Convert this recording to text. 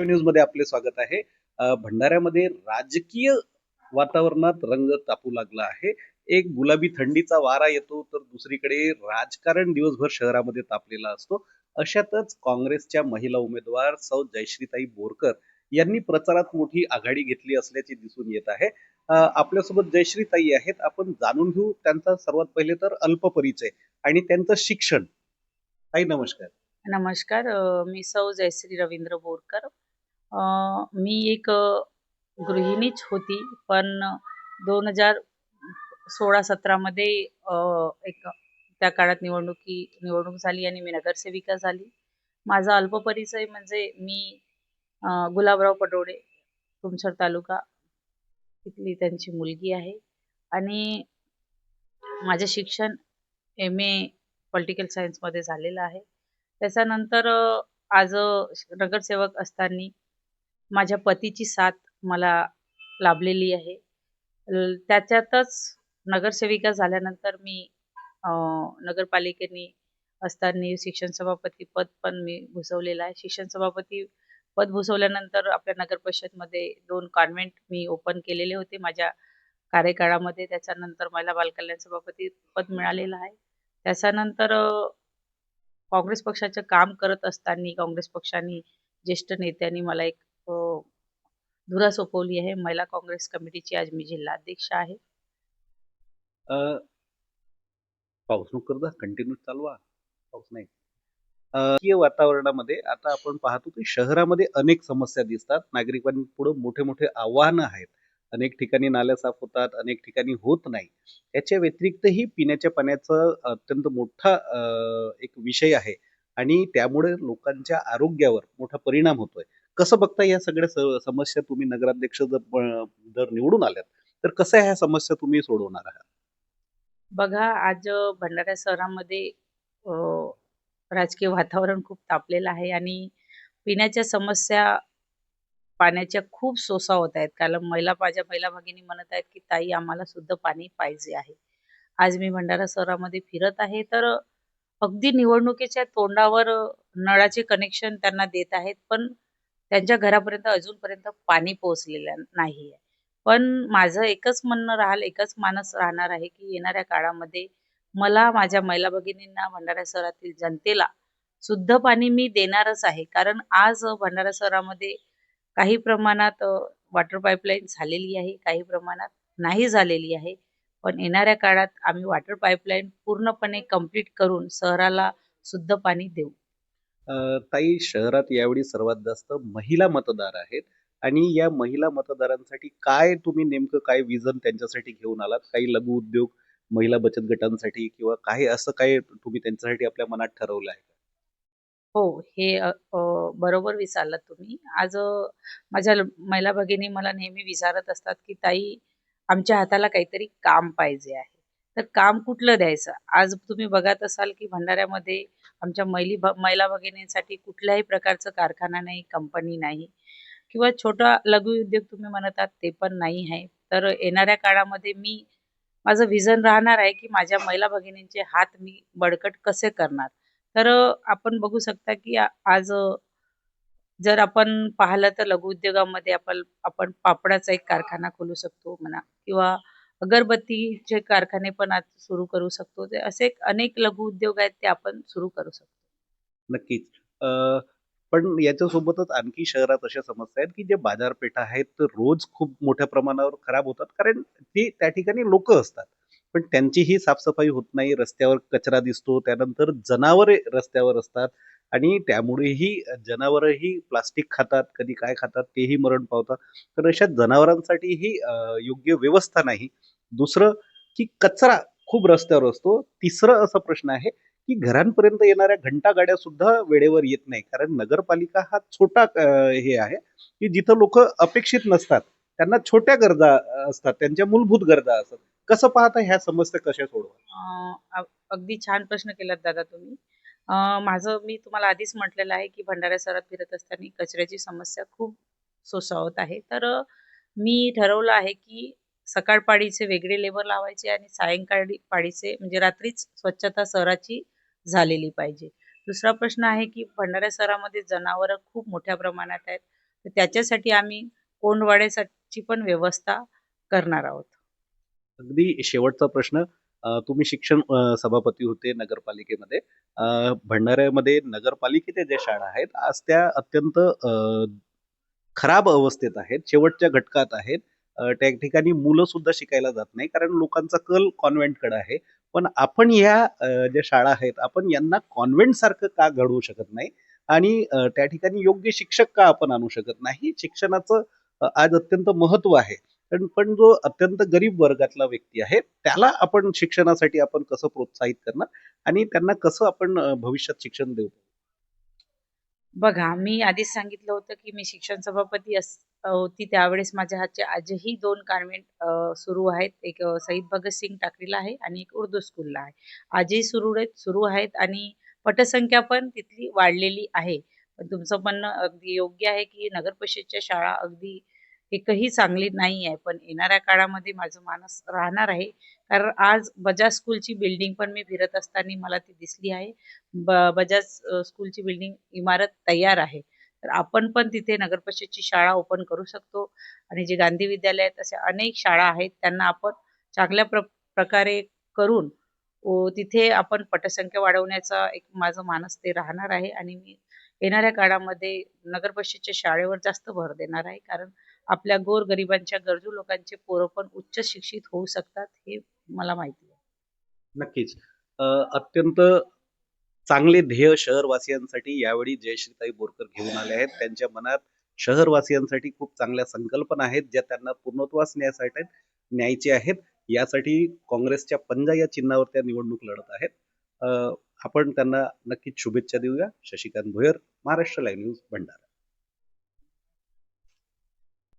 न्यूजमध्ये आपले स्वागत आहे. भंडाऱ्यामध्ये राजकीय वातावरणात रंग तापू लागला आहे. एक गुलाबी थंडीचा वारा येतो तर दुसरीकडे राजकारण दिवसभर शहरामध्ये तापलेला असतो. अशातच काँग्रेसच्या महिला उमेदवार सौ जयश्रीताई बोरकर यांनी प्रचारात मोठी आघाडी घेतली असल्याचे दिसून येत आहे. आपल्यासोबत जयश्रीताई आहेत. आपण जाणून घेऊ त्यांचा सर्वात पहिले तर अल्प परिचय आणि त्यांचं शिक्षण. ताई नमस्कार. नमस्कार. मी सौ जयश्री रवींद्र बोरकर. मी एक गृहिणीच होती पण दोन हजार सोळा सतरामध्ये एक त्या काळात निवडणुकी निवडणूक झाली आणि मी नगरसेविका झाली. माझा अल्प परिचय म्हणजे मी गुलाबराव पटोडे तुमसर तालुका तिथली त्यांची मुलगी आहे. आणि माझे शिक्षण एम ए पॉलिटिकल सायन्समध्ये झालेलं आहे. त्याच्यानंतर आज नगरसेवक असताना माझ्या पतीची साथ मला लाभलेली आहे. त्याच्यातच नगरसेविका झाल्यानंतर मी नगरपालिकेने असताना शिक्षण सभापती पद पण मी भुसवलेलं आहे. शिक्षण सभापती पद भुसवल्यानंतर आपल्या नगर परिषदमध्ये दोन कॉन्व्हेंट मी ओपन केलेले होते. माझ्या कार्यकाळामध्ये त्याच्यानंतर महिला बालकल्याण सभापती पद मिळालेलं आहे. त्याच्यानंतर काँग्रेस पक्षाचं काम करत असताना काँग्रेस पक्षाने ज्येष्ठ नेत्यांनी मला एक धुरा सोपवली आहे. महिला काँग्रेस कमिटीची आज मी जिल्हाध्यक्ष आहे. अ, पाऊस करता कंटिन्यू चालवा. पाऊस नाही. राजकीय वातावरणामध्ये आता आपण पाहतो की शहरामध्ये अनेक समस्या दिसतात. नागरिकांपुढे मोठे मोठे आव्हानं आहेत. अनेक ठिकाणी नाल्या साफ होतात अनेक ठिकाणी होत नाही. याच्या व्यतिरिक्तही पिण्याच्या पाण्याचा अत्यंत मोठा एक विषय आहे. आणि त्यामुळे लोकांच्या आरोग्यावर मोठा परिणाम होतोय. कसं बघता या सगळ्या समस्या तुम्ही नगराध्यक्ष जर जर निवडून आल्यात तर कसं ह्या समस्या तुम्ही सोडवणार आहात? बघा आज भंडारा शहरामध्ये राजकीय वातावरण खूप तापलेलं आहे आणि पिण्याच्या समस्या पाण्याच्या खूप सोसा होत आहेत. कारण महिला माझ्या महिला भगिनी म्हणत आहेत की ताई आम्हाला शुद्ध पाणी पाहिजे आहे. आज मी भंडारा शहरामध्ये फिरत आहे तर अगदी निवडणुकीच्या तोंडावर नळाचे कनेक्शन त्यांना देत आहेत. पण त्यांच्या घरापर्यंत अजूनपर्यंत पाणी पोहोचलेलं नाही आहे पण माझं एकच म्हणणं राहाल एकच मानस राहणार आहे की येणाऱ्या काळामध्ये मला माझ्या महिला भगिनींना भंडारा शहरातील जनतेला शुद्ध पाणी मी देणारच आहे. कारण आज भंडारा शहरामध्ये काही प्रमाणात वॉटर पाईपलाईन झालेली आहे काही प्रमाणात नाही झालेली आहे. पण येणाऱ्या काळात आम्ही वॉटर पाईपलाईन पूर्णपणे कंप्लीट करून शहराला शुद्ध पाणी देऊ. ताई शहरात यावेळी सर्वात जास्त महिला मतदार आहेत आणि या महिला मतदारांसाठी काय तुम्ही नेमकं काय विजन त्यांच्यासाठी घेऊन आलात काही लघु उद्योग महिला बचत गटांसाठी किंवा काही असं काय तुम्ही त्यांच्यासाठी आपल्या मनात ठरवलं आहे हो, हे अ, अ, बरोबर विचारलात तुम्ही. आज अ, माझ्या ल महिला भगिनी मला नेहमी विचारत असतात, की "ताई, आमच्या हाताला काहीतरी काम पाहिजे आहे." तर काम कुठलं द्यायचं? आज तुम्ही बघत असाल, की भंडाऱ्यामध्ये आमच्या महिली भ महिला भगिनींसाठी कुठल्याही प्रकारचं कारखाना नाही, कंपनी नाही किंवा छोटा लघु उद्योग तुम्ही म्हणतात ते पण नाही आहे. तर येणाऱ्या काळामध्ये मी माझं व्हिजन राहणार आहे, की माझ्या महिला भगिनींचे हात मी बळकट कसे करणार? तर आपण बघू शकता की आज जर आपण पाहिलं तर लघुउद्योगामध्ये आपण आपण पापडाचा एक कारखाना खोलू शकतो म्हणा किंवा अगरबत्तीचे कारखाने पण आज सुरू करू शकतो. असे अनेक अनेक लघुउद्योग आहेत ते आपण सुरू करू शकतो. नक्कीच. पण याच्यासोबतच आणखी शहरात अशा समस्या आहेत की जे बाजारपेठा आहेत तर रोज खूप मोठ्या प्रमाणावर खराब होतात. कारण ते त्या ठिकाणी लोक असतात. पण त्यांचीही साफसफाई होत नाही. रस्त्यावर कचरा दिसतो. त्यानंतर जनावरे रस्त्यावर असतात. आणि त्यामुळेही जनावरही प्लास्टिक खातात. कधी काय खातात तेही मरण पावतात. तर अशा जनावरांसाठीही योग्य व्यवस्था नाही. दुसरं की कचरा खूप रस्त्यावर असतो. तिसरं असा प्रश्न आहे की घरांपर्यंत येणाऱ्या घंटा गाड्या सुद्धा वेळेवर येत नाही. कारण नगरपालिका हा छोटा हे आहे की जिथं लोक अपेक्षित नसतात. त्यांना छोट्या गरजा असतात. त्यांच्या मूलभूत गरजा असतात. कसं पाहता ह्या समस्या कशा सोडवा अगदी छान प्रश्न केलात दादा तुम्ही. माझं मी तुम्हाला आधीच म्हटलेलं आहे की भंडारा शहरात फिरत असताना कचऱ्याची समस्या खूप सोसावत आहे. तर मी ठरवलं आहे की सकाळ पाळीचे वेगळे लेबर लावायचे आणि सायंकाळी पाळीचे म्हणजे रात्रीच स्वच्छता शहराची झालेली पाहिजे. दुसरा प्रश्न आहे की भंडारा शहरामध्ये जनावरं खूप मोठ्या प्रमाणात आहेत. तर त्याच्यासाठी आम्ही कोंडवाड्यासाठी पण व्यवस्था करणार आहोत अगदी शेवटचा प्रश्न अ, तुम्ही शिक्षण अ, सभापती होते नगरपालिकेमध्ये अ, भंडाऱ्यामध्ये नगरपालिकेच्या ज्या शाळा आहेत आज त्या अत्यंत अ, खराब अवस्थेत आहेत शेवटच्या घटकात आहेत त्या ठिकाणी मुलं सुद्धा शिकायला जात नाही कारण लोकांचा कल कॉन्व्हेंटकडे आहे. पण आपण या ज्या शाळा आहेत आपण यांना कॉन्व्हेंट सारखं का घडवू शकत नाही? आणि त्या ठिकाणी योग्य शिक्षक का आपण आणू शकत नाही? शिक्षणाचं आज अत्यंत महत्त्व आहे. पण पण जो अत्यंत गरीब वर्गातला व्यक्ती आहे त्याला आपण शिक्षणासाठी आपण कसं प्रोत्साहित करणार? आणि त्यांना कसं आपण भविष्यात शिक्षण देऊ? बघा मी आधीच सांगितलं होतं की मी शिक्षण सभापती अस होती. त्यावेळेस माझ्या हातचे आजही दोन कॉन्व्हेंट सुरू आहेत. एक सईद भगत भगतसिंग टाकरीला आहे आणि एक उर्दू स्कूलला आहे. आजही सुरू आहेत सुरू आहेत आणि पटसंख्या पण तिथली वाढलेली आहे. पण तुमचं म्हणणं अगदी योग्य आहे की नगर परिषदच्या शाळा अगदी एकही चांगली नाही आहे. पण येणाऱ्या काळामध्ये माझं मानस राहणार आहे. कारण आज बजाज स्कूलची बिल्डिंग पण मी फिरत असताना मला ती दिसली आहे. ब बजाज स्कूलची बिल्डिंग इमारत तयार आहे. तर आपण पण तिथे नगर परिषदची शाळा ओपन करू शकतो. आणि जे गांधी विद्यालय आहेत अशा अनेक शाळा आहेत त्यांना आपण चांगल्या प्र प्रकारे करून तिथे आपण पटसंख्या वाढवण्याचा एक माझं मानस ते राहणार आहे. आणि मी येणाऱ्या काळामध्ये नगर परिषदच्या शाळेवर जास्त भर देणार आहे. कारण आपल्या गोरगरिबांच्या गरजू लोकांचे पोरं पण उच्च शिक्षित होऊ शकतात हे मला माहिती आहे. नक्कीच. अत्यंत चांगले ध्येय शहरवासियांसाठी यावेळी जयश्रीताई बोरकर घेऊन आले आहेत. त्यांच्या मनात शहरवासियांसाठी खूप चांगल्या संकल्पना आहेत ज्या त्यांना पूर्णत्वास न्यायसाठी न्यायचे आहेत. यासाठी काँग्रेसच्या पंजा या चिन्हावर त्या निवडणूक लढत आहेत. आपण त्यांना नक्कीच शुभेच्छा देऊया. Shashikant Bhoyar Maharashtra live news Bhandara.